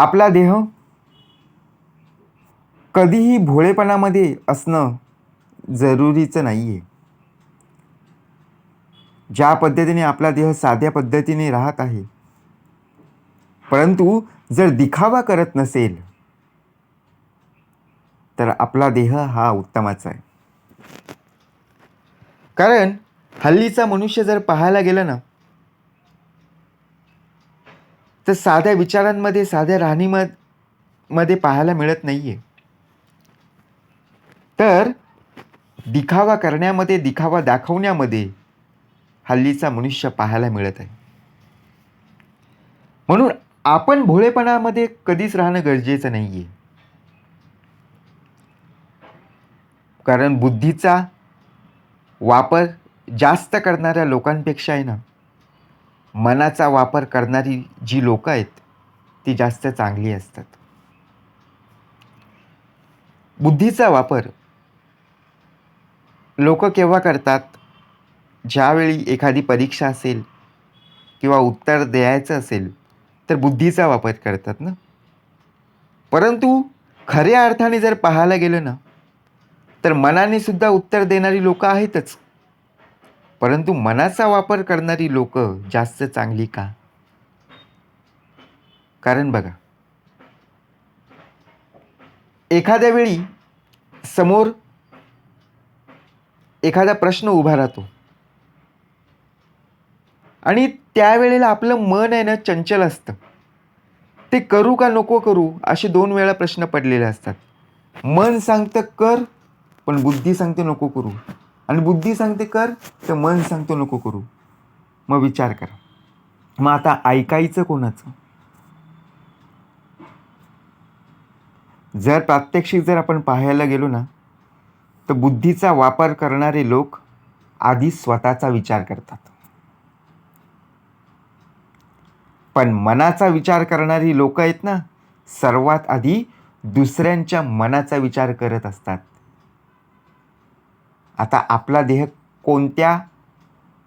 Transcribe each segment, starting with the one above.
आपला देह कधीही भोळेपणामध्ये असणं जरुरीचं नाही आहे ज्या पद्धतीने आपला देह साध्या पद्धतीने राहत आहे परंतु जर दिखावा करत नसेल तर आपला देह हा उत्तमाचा आहे. कारण हल्लीचा मनुष्य जर पाहायला गेला ना तर साध्या विचारांमध्ये साध्या राहणीमध्ये मध्ये पाहायला मिळत नाहीये. तर दिखावा करण्यामध्ये दिखावा दाखवण्यामध्ये हल्लीचा मनुष्य पाहायला मिळत आहे. म्हणून आपण भोळेपणामध्ये कधीच राहणं गरजेचं नाही आहे कारण बुद्धीचा वापर जास्त करणाऱ्या लोकांपेक्षा आहे ना मनाचा वापर करणारी जी लोकं आहेत ती जास्त चांगली असतात. बुद्धीचा वापर. लोक केव्हा करतात? ज्यावेळी एखादी परीक्षा असेल किंवा उत्तर द्यायचं असेल तर बुद्धीचा वापर करतात ना? परंतु खऱ्या अर्थाने जर पाहायला गेलं ना तर मनाने सुद्धा उत्तर देणारी लोकं आहेतच. परंतु मनाचा वापर करणारी लोक जास्त चांगली का? कारण बघा एखाद्या वेळी समोर एखादा प्रश्न उभा राहतो. आणि त्यावेळेला आपलं मन आहे ना चंचल असतं. ते करू का नको करू असे दोन वेळा प्रश्न पडलेले असतात. मन सांगतं कर पण बुद्धी सांगते नको करू. आणि बुद्धी सांगते कर तर मन सांगतो नको करू. मग विचार करा. मग आता ऐकायचं कोणाचं? जर प्रात्यक्षिक जर आपण पाहायला गेलो ना तर बुद्धीचा वापर करणारे लोक आधी स्वतःचा विचार करतात. पण मनाचा विचार करणारी लोक आहेत ना सर्वात आधी दुसऱ्यांच्या मनाचा विचार करत असतात. आता आपला देह कोणत्या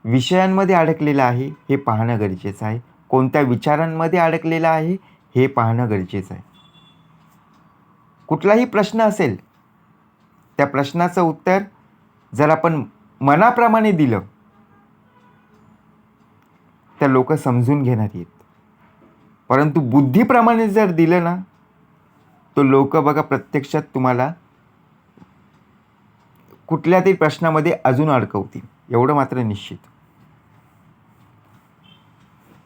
विषयांमध्ये अडकलेला आहे हे पाहणं गरजेचं आहे. कोणत्या विचारांमध्ये अडकलेला आहे हे पाहणं गरजेचं आहे. कुठलाही प्रश्न असेल त्या प्रश्नाचं उत्तर जर आपण मनाप्रमाणे दिलं तर लोक समजून घेणार आहेत. परंतु बुद्धीप्रमाणे जर दिलं ना तो लोक बघा प्रत्यक्षात तुम्हाला कुठल्या तरी प्रश्नामध्ये अजून अडकवतील. एवढं मात्र निश्चित.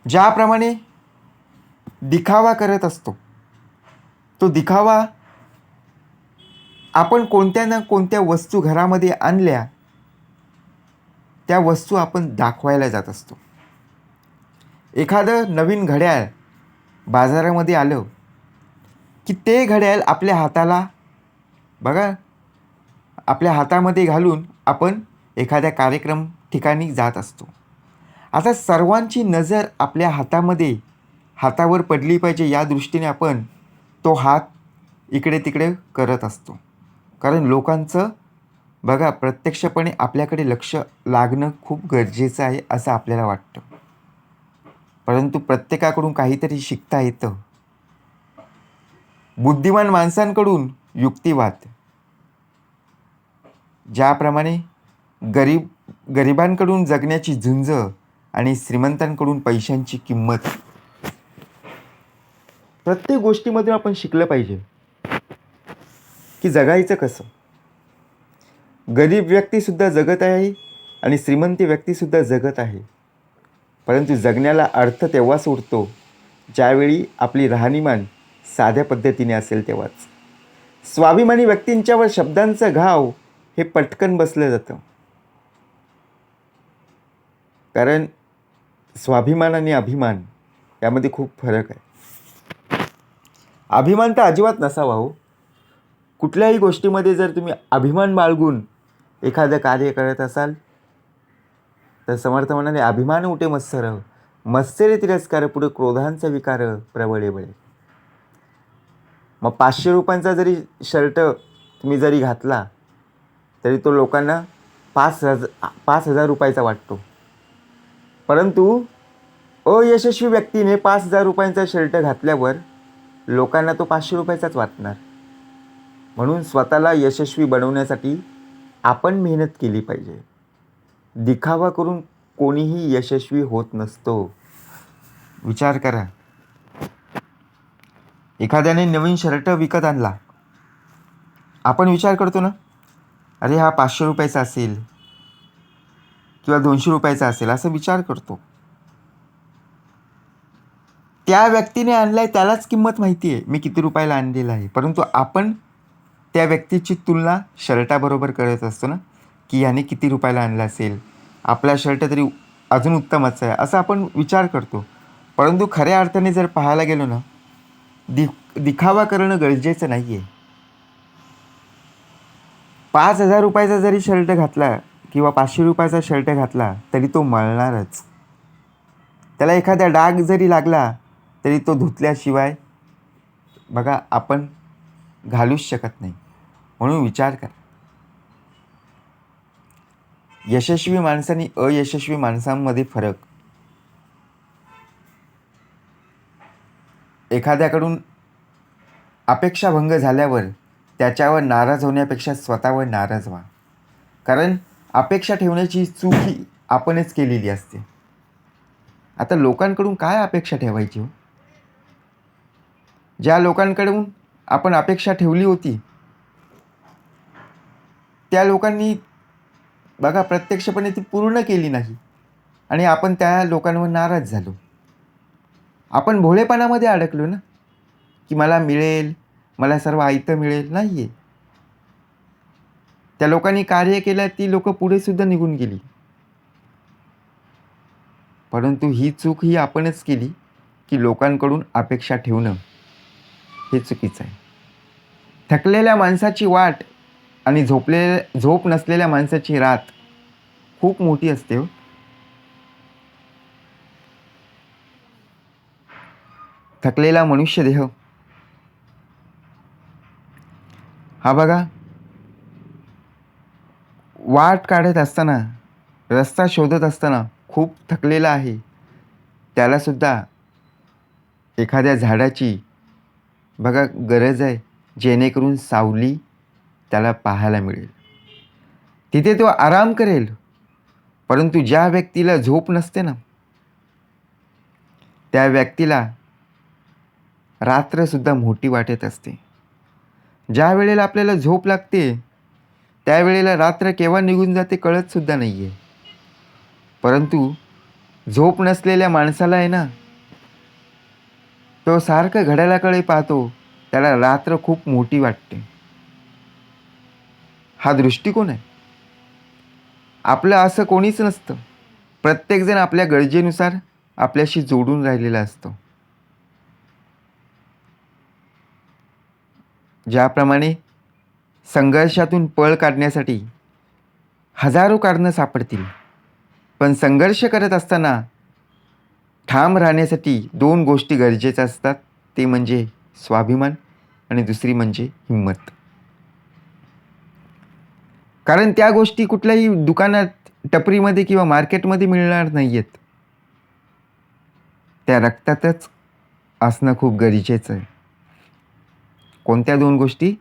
ज्याप्रमाणे दिखावा करत असतो तो दिखावा आपण कोणत्या ना कोणत्या वस्तू घरामध्ये आणल्या त्या वस्तू आपण दाखवायला जात असतो. एखादं नवीन घड्याळ बाजारामध्ये आलं की ते घड्याळ आपल्या हाताला बघा आपल्या हातामध्ये घालून आपण एखाद्या कार्यक्रम ठिकाणी जात असतो. आता सर्वांची नजर आपल्या हातामध्ये हातावर पडली पाहिजे या दृष्टीने आपण तो हात इकडे तिकडे करत असतो. कारण लोकांचं बघा प्रत्यक्षपणे आपल्याकडे लक्ष लागणं खूप गरजेचं आहे असं आपल्याला वाटतं. परंतु प्रत्येकाकडून काहीतरी शिकता येतं. बुद्धिमान माणसांकडून युक्तिवाद ज्याप्रमाणे गरीब गरिबांकडून जगण्याची झुंज आणि श्रीमंतांकडून पैशांची किंमत. प्रत्येक गोष्टीमधून आपण शिकलं पाहिजे की जगायचं कसं. गरीब व्यक्तीसुद्धा जगत आहे आणि श्रीमंती व्यक्तीसुद्धा जगत आहे. परंतु जगण्याला अर्थ तेव्हाच उरतो ज्यावेळी आपली राहणीमान साध्या पद्धतीने असेल तेव्हाच. स्वाभिमानी व्यक्तींच्यावर शब्दांचा घाव हे पटकन बसलं जातं. कारण स्वाभिमान आणि अभिमान यामध्ये खूप फरक आहे. अभिमान तर अजिबात नसावा हो. कुठल्याही गोष्टीमध्ये जर तुम्ही अभिमान बाळगून एखादं कार्य करत असाल तर समर्थ म्हणाले अभिमान उठे मत्सर. मत्सरे तिरस्कार पुढे क्रोधांचा विकार प्रबळे बळे. मग पाचशे रुपयांचा जरी शर्ट तुम्ही जरी घातला तरी तो लोकांना पाच हजार पाच हजार रुपयाचा वाटतो. परंतु अयशस्वी व्यक्तीने पाच हजार रुपयांचा शर्ट घातल्यावर लोकांना तो पाचशे रुपयाचाच वाटणार. म्हणून स्वतःला यशस्वी बनवण्यासाठी आपण मेहनत केली पाहिजे. दिखावा करून कोणीही यशस्वी होत नसतो. विचार करा. एखाद्याने नवीन शर्ट विकत आणला. आपण विचार करतो ना? अरे हा पाचशे रुपयाचा असेल. किंवा दोनशे रुपयाचा असेल असा विचार करतो. त्या व्यक्तीने आणलाय त्यालाच किंमत माहिती आहे मी किती रुपयाला आणलेला आहे. परंतु आपण त्या व्यक्तीची तुलना शर्टाबरोबर करत असतो ना की याने किती रुपयाला आणला असेल. आपला शर्ट तरी अजून उत्तमच आहे असं आपण विचार करतो. परंतु खऱ्या अर्थाने जर पाहायला गेलो ना दि दिखावा करणं गरजेचं नाही आहे पाच हजार रुपयाचा जरी शर्ट घातला किंवा पाचशे रुपयाचा शर्ट घातला तरी तो मळणारच. त्याला एखादा डाग जरी लागला तरी तो धुतल्याशिवाय बघा आपण घालूच शकत नाही. म्हणून विचार करा. यशस्वी माणसांनी अयशस्वी माणसांमध्ये फरक. एखाद्याकडून अपेक्षाभंग झाल्यावर त्याच्यावर नाराज होण्यापेक्षा स्वतःवर नाराज व्हा. कारण अपेक्षा ठेवण्याची चूक ही आपणच केलेली असते. आता लोकांकडून काय अपेक्षा ठेवायची हो? ज्या लोकांकडून आपण अपेक्षा ठेवली होती त्या लोकांनी बघा प्रत्यक्षपणे ती पूर्ण केली नाही आणि आपण त्या लोकांवर नाराज झालो. आपण भोळेपणामध्ये अडकलो ना की मला मिळेल मला सर्व आयतं मिळेल नाही आहे त्या लोकांनी कार्य केलं ती लोक पुढे सुद्धा निघून गेली. परंतु ही चूक ही आपणच केली की लोकांकडून अपेक्षा ठेवणं हे चुकीचं आहे. थकलेल्या माणसाची वाट आणि झोपले झोप नसलेल्या माणसाची रात खूप मोठी असते हो. थकलेला मनुष्य देह हा बघा. वाट काढत असताना रस्ता शोधत असताना खूप थकलेला आहे. त्यालासुद्धा एखाद्या झाडाची बघा गरज आहे जेणेकरून सावली त्याला पाहायला मिळेल. तिथे तो आराम करेल परंतु ज्या व्यक्तीला झोप नसते ना त्या व्यक्तीला रात्रसुद्धा मोठी वाटत असते. ज्या वेळेला आपल्याला झोप लागते त्यावेळेला रात्र केव्हा निघून जाते कळतसुद्धा नाही आहे परंतु झोप नसलेल्या माणसाला आहे ना तो सारखं घड्याळाकडे पाहतो त्याला रात्र खूप मोठी वाटते. हा दृष्टिकोन आहे. आपलं असं कोणीच नसतं. प्रत्येकजण आपल्या गरजेनुसार आपल्याशी जोडून राहिलेला असतो. ज्याप्रमाणे संघर्षातून पळ काढण्यासाठी हजारो कारणं सापडतील. पण संघर्ष करत असताना ठाम राहण्यासाठी दोन गोष्टी गरजेच्या असतात. ते म्हणजे स्वाभिमान आणि दुसरी म्हणजे हिंमत. कारण त्या गोष्टी कुठल्याही दुकानात टपरीमध्ये किंवा मार्केटमध्ये मिळणार नाही आहेत त्या रक्तातच असणं खूप गरजेचं आहे. कोणत्या दोन गोष्टी?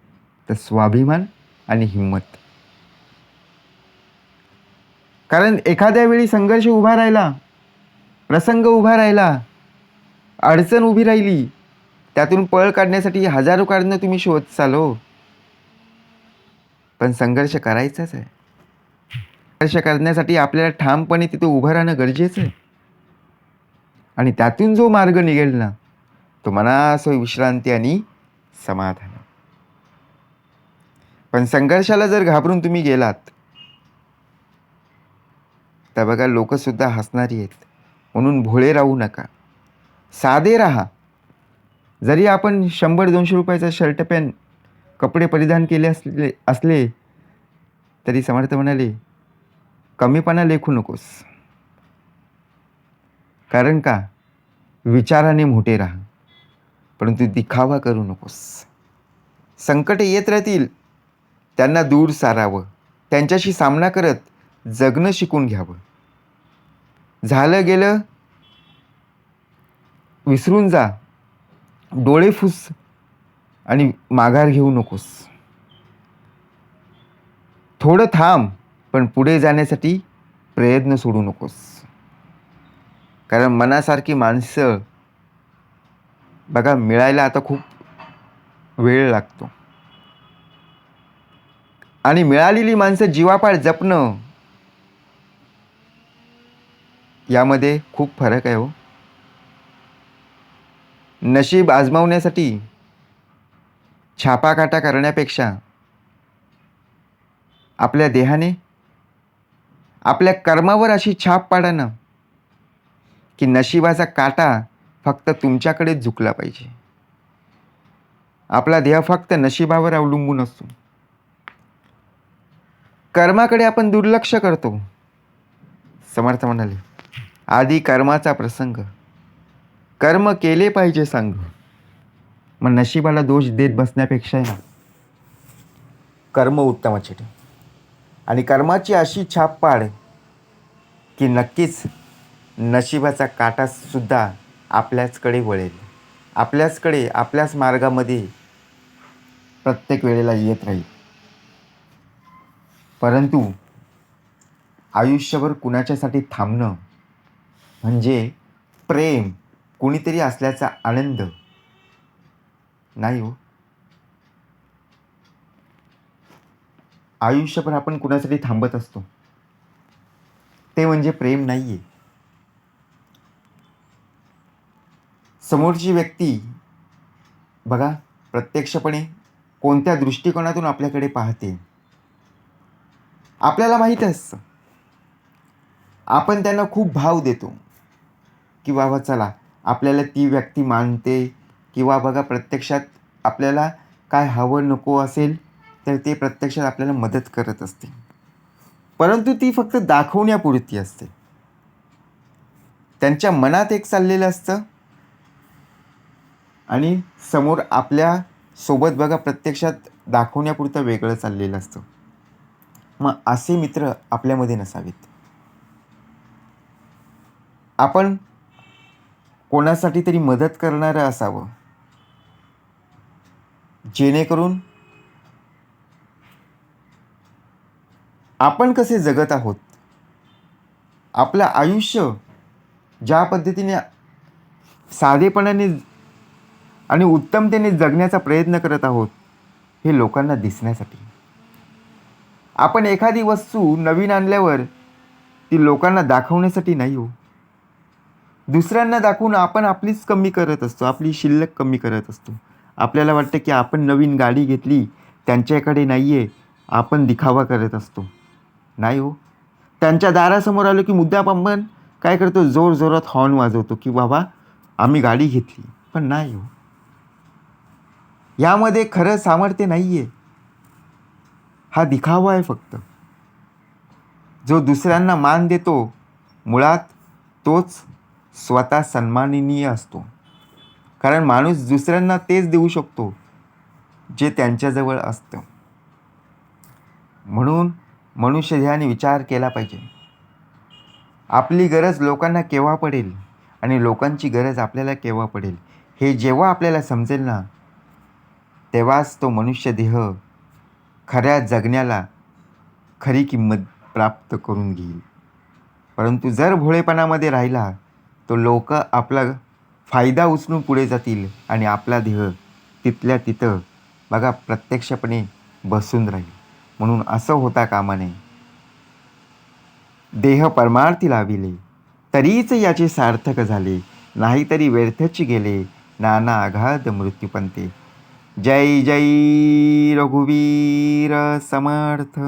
तर स्वाभिमान आणि हिंमत. कारण एखाद्या वेळी संघर्ष उभा राहिला प्रसंग उभा राहिला अडचण उभी राहिली त्यातून पळ काढण्यासाठी हजारो कारणं तुम्ही शोध चालो हो. पण संघर्ष करायचाच आहे. संघर्ष करण्यासाठी आपल्याला ठामपणे तिथे उभं राहणं गरजेचं आहे. आणि त्यातून जो मार्ग निघेल ना तो मनासो विश्रांती आणि समाधान. पण संघर्षाला जर घाबरून तुम्ही गेलात तर बघा लोकसुद्धा हसणारी आहेत. म्हणून भोळे राहू नका. साधे राहा. जरी आपण शंभर दोनशे रुपयाचा शर्ट पॅन्ट कपडे परिधान केले असले असले तरी समर्थ म्हणाले कमीपणा लेखू नकोस. कारण का? विचाराने मोठे राहा. परंतु दिखावा करू नकोस. संकटे येत राहतील. त्यांना दूर सारावं. त्यांच्याशी सामना करत जगणं शिकून घ्यावं. झालं गेलं विसरून जा. डोळे फुस आणि माघार घेऊ नकोस. थोडं थांब पण पुढे जाण्यासाठी प्रयत्न सोडू नकोस. कारण मनासारखी माणसं बघा मिळायला आता खूप वेळ लागतो. आणि मिळालेली माणसं जीवापाड जपणं यामध्ये खूप फरक आहे हो. नशीब आजमावण्यासाठी छापाकाटा करण्यापेक्षा आपल्या देहाने आपल्या कर्मावर अशी छाप पाडणं की नशिबाचा काटा फक्त तुमच्याकडेच झुकला पाहिजे. आपला देह फक्त नशिबावर अवलंबून असतो. कर्माकडे आपण दुर्लक्ष करतो. समर्थ म्हणाले आधी कर्माचा प्रसंग. कर्म केले पाहिजे सांग. मग नशिबाला दोष देत बसण्यापेक्षा आहे ना कर्म उत्तमाचे आणि कर्माची अशी छाप पाड की नक्कीच नशिबाचा काटासुद्धा आपल्याचकडे वळेल. आपल्याचकडे आपल्याच मार्गामध्ये प्रत्येक वेळेला येत राहील. परंतु आयुष्यभर कुणाच्यासाठी थांबणं म्हणजे प्रेम कुणीतरी असल्याचा आनंद. नाही हो. आयुष्यभर आपण कुणासाठी थांबत असतो? ते म्हणजे प्रेम नाही आहे समोरची व्यक्ती बघा प्रत्यक्षपणे कोणत्या दृष्टिकोनातून आपल्याकडे पाहते? आपल्याला माहीत असतं. आपण त्यांना खूप भाव देतो. की बाबा चला आपल्याला ती व्यक्ती मानते किंवा बघा प्रत्यक्षात आपल्याला काय हवं नको असेल तर ते प्रत्यक्षात आपल्याला मदत करत असते. परंतु ती फक्त दाखवण्यापुरती असते. त्यांच्या मनात एक चाललेलं असतं आणि समोर आपल्यासोबत बघा प्रत्यक्षात दाखवण्यापुरतं वेगळं चाललेलं असतं. मग असे मित्र आपल्यामध्ये नसावेत. आपण कोणासाठी तरी मदत करणारं असावं. जेणेकरून आपण कसे जगत आहोत. आपलं आयुष्य ज्या पद्धतीने साधेपणाने आणि उत्तमतेने जगण्याचा प्रयत्न करत आहोत हे लोकांना दिसण्यासाठी. आपण एखादी वस्तू नवीन आणल्यावर ती लोकांना दाखवण्यासाठी नाही हो. दुसऱ्यांना दाखवून आपण आपलीच कमी करत असतो आपली शिल्लक कमी करत असतो. आपल्याला वाटतं की आपण नवीन गाडी घेतली त्यांच्याकडे नाही आहे आपण दिखावा करत असतो. नाही हो. त्यांच्या दारासमोर आलो की मुद्दा आपण काय करतो? जोर जोरात हॉर्न वाजवतो की बाबा आम्ही गाडी घेतली पण नाही हो. यामध्ये खरं सामर्थ्य नाही आहे हा दिखावा आहे फक्त. जो दुसऱ्यांना मान देतो मुळात तोच स्वतः सन्माननीय असतो. कारण माणूस दुसऱ्यांना तेच देऊ शकतो जे त्यांच्याजवळ असतं. म्हणून मनुष्य ध्याने विचार केला पाहिजे. आपली गरज लोकांना केव्हा पडेल आणि लोकांची गरज आपल्याला केव्हा पडेल हे जेव्हा आपल्याला समजेल ना तेव्हाच तो मनुष्य देह खऱ्या जगण्याला खरी किंमत प्राप्त करून घेईल. परंतु जर भोळेपणामध्ये राहिला तो लोक आपला फायदा उचलून पुढे जातील आणि आपला देह तिथल्या तिथं बघा प्रत्यक्षपणे बसून राहील. म्हणून असं होता कामा नये देह परमार्थी लाविले तरीच याचे सार्थक झाले. नाहीतरी व्यर्थच गेले. नाना आघात मृत्यूपंते. जय जय रघुवीर समर्थ।